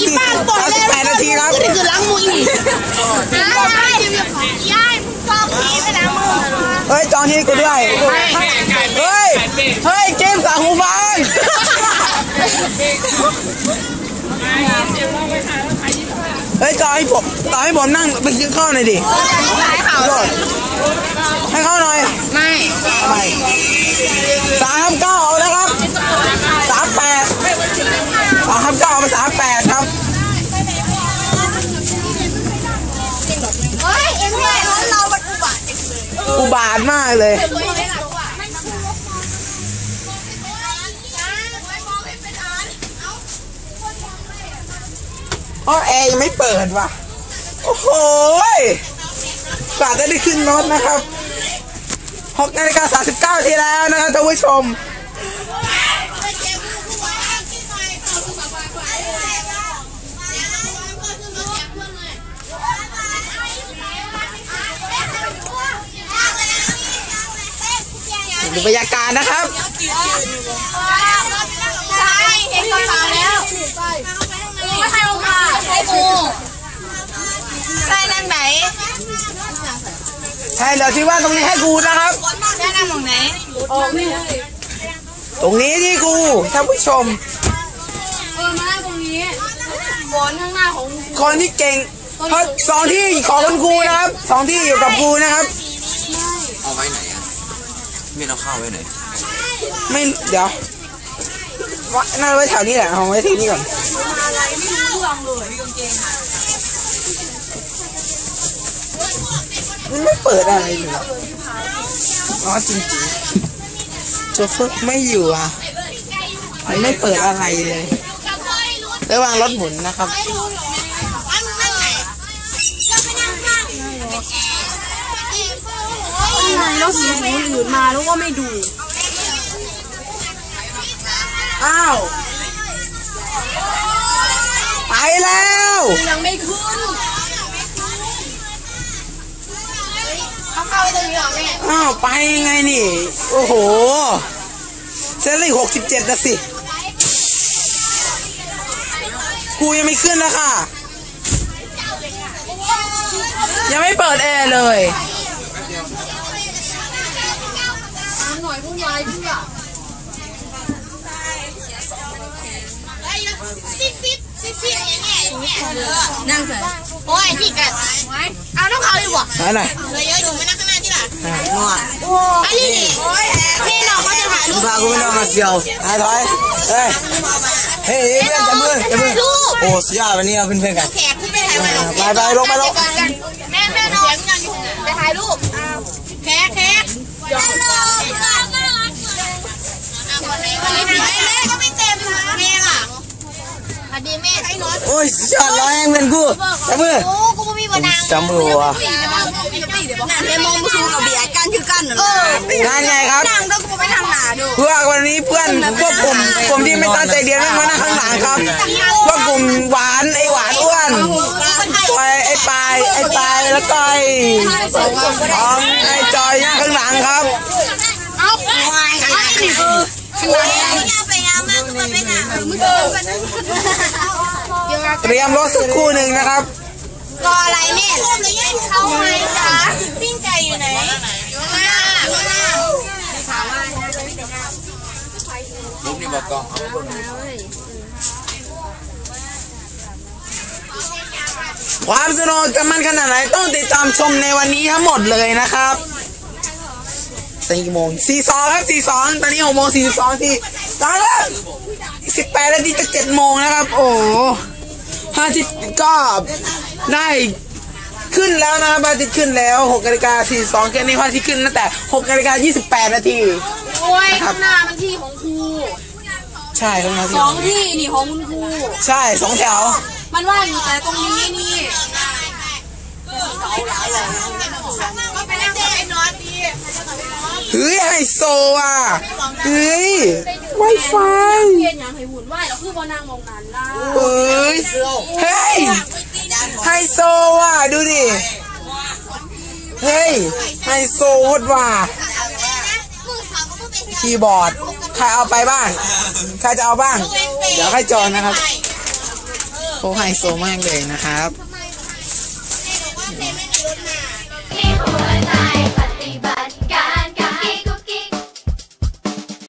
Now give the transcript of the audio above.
สี่สามสิบแปดนาทีครับนี่คือล้างมืออีกยายยายมึงชอบพี่ไปล้างมือเฮ้ยจองที่กูด้วยเฮ้ยเฮ้ยเกมสาหูฟังเฮ้ยจองให้ผมจองให้ผมนั่งไปกินข้าวหน่อยดิสายขาวโทษให้เข้าหน่อยไม่ไม่ บาทมากเลย อ๋อแอร์ยังไม่เปิดว่ะ โอ้โหกว่าจะได้ขึ้นรถนะครับหกนาฬิกา39ทีแล้วนะครับท่านผู้ชม ดูบรรยากาศนะครับใช่เห็นกระเป๋าแล้วไม่ใครลงมาใช่กูใช่นั่งไหนใช่เหลือที่ว่างตรงนี้ให้กูนะครับใช่นั่งตรงไหนตรงนี้ที่กูท่านผู้ชมเออมานั่งตรงนี้บนข้างหน้าของคนที่เก่งเพราะสองที่ของคุณครูนะครับสองที่อยู่กับครูนะครับเอาไว้ไหนอะไม่เอาข้าวไว้ไหนไม่เดี๋ยววะน่าไว้แถวนี้แหละเอาไว้ที่นี่ก่อนมันไม่เปิดอะไรเลยหรออ๋อจริงๆโชเฟอร์ไม่อยู่อะมันไม่เปิดอะไรเลย ระหว่างรถหมุนนะครับ แล้วสีหูอื่นมาแล้วก็ไม่ดู อ้าว ไปแล้ว ยังไม่ขึ้นเขาเข้าไปตรงนี้หรอแม่อ้าว ไปยังไงนี่ โอ้โหเซนลี่หกสิบเจ็ดนะสิ กูยังไม่ขึ้นนะค่ะ ยังไม่เปิดแอร์เลย หน่อย ผู้ยายเพื่อซิซิซิซิเนี่ยอย่างเงี้ยนั่งใส่โอ้ยที่กันเอาน้องเขาดีกว่าไหนไหนเลยเยอะอยู่ไม่นั่งข้างหน้าที่หลังนวดอันนี้นี่นี่น้องเขาจะถ่ายรูปพากูไปนอนมาเชียวหายถอยเฮ้ยเฮ้ยเพื่อนจับมือจับมือโอ้สุดยอดวันนี้เราเป็นเพื่อนกันไปไปไปลงไปลงแม่แม่น้องไปถ่ายรูปแขกแขกยอมวันนี้ไหนแม่ก็ไม่เต็มนะแม่ล่ะพอดีแม่ใช้น้อย โอ้ยสุดยอดร้อยเอ งเพื่อนกูจับมือโอ้กูไม่มีวันนางจับมือวะนั่นเดมองมาสู้กับเบียร์กันคือกันเอองานไงครับนั่งแล้วกูไปทางหนาดูเพื่อวันนี้เพื่อนพวกกลุ่มกลุ่มที่ไม่ตั้งใจเรียนไม่มานั่งข้างหลังครับพวกกลุ่มหวานไอหวานอ้วนจอยไอปลายไอปลายแล้วก็ไอของไอจอยนั่งข้างหลังครับเอาวายอันนี้คือไปงานมากมาไปงานมึง เตรียมรถสักครู่หนึ่งนะครับ รออะไรแม่เข้าไหมจ๊ะปิ้งไก่อยู่ไหนอยู่ข้างหน้าข้างหน้ารูปนี้บอกกองเอาความสนุกจะมันขนาดไหนต้องติดตามชมในวันนี้ทั้งหมดเลยนะครับสี่โมงสี่สองครับสี่สองตอนนี้หกโมงสี่สองที่ ตอนแล้วสิบแปดนาทีจะเจ็ดโมงนะครับ โอ้ห้าทิตก็ได้ขึ้นแล้วนะครับพระอาทิตย์ขึ้นแล้วหกนาฬิกาสี่สองแค่นี้พระอาทิตย์ขึ้นตั้งแต่หกนาฬิกายี่สิบแปดนาที โอ้ยข้างหน้ามันที่ของครูใช่ครับสองที่นี่ของคุณครูใช่สองแถว มันว่างอยู่แต่ตรงนี้นี่ก็ไปนั่งกับไอ้นอนดีเฮ้ยไฮโซอะเฮ้ย ไวไฟเพียนอย่างให้หุ่นไหวแล้วคือบอนางมองนั้นล่ะเฮ้ยเฮ้ยไฮโซว่ะดูดิเฮ้ยไฮโซโคตรว่ะคีย์บอร์ดใครเอาไปบ้างใครจะเอาบ้าง เดี๋ยวใครจองนะครับโหเขาไฮโซมากเลยนะครับที่หัวใจ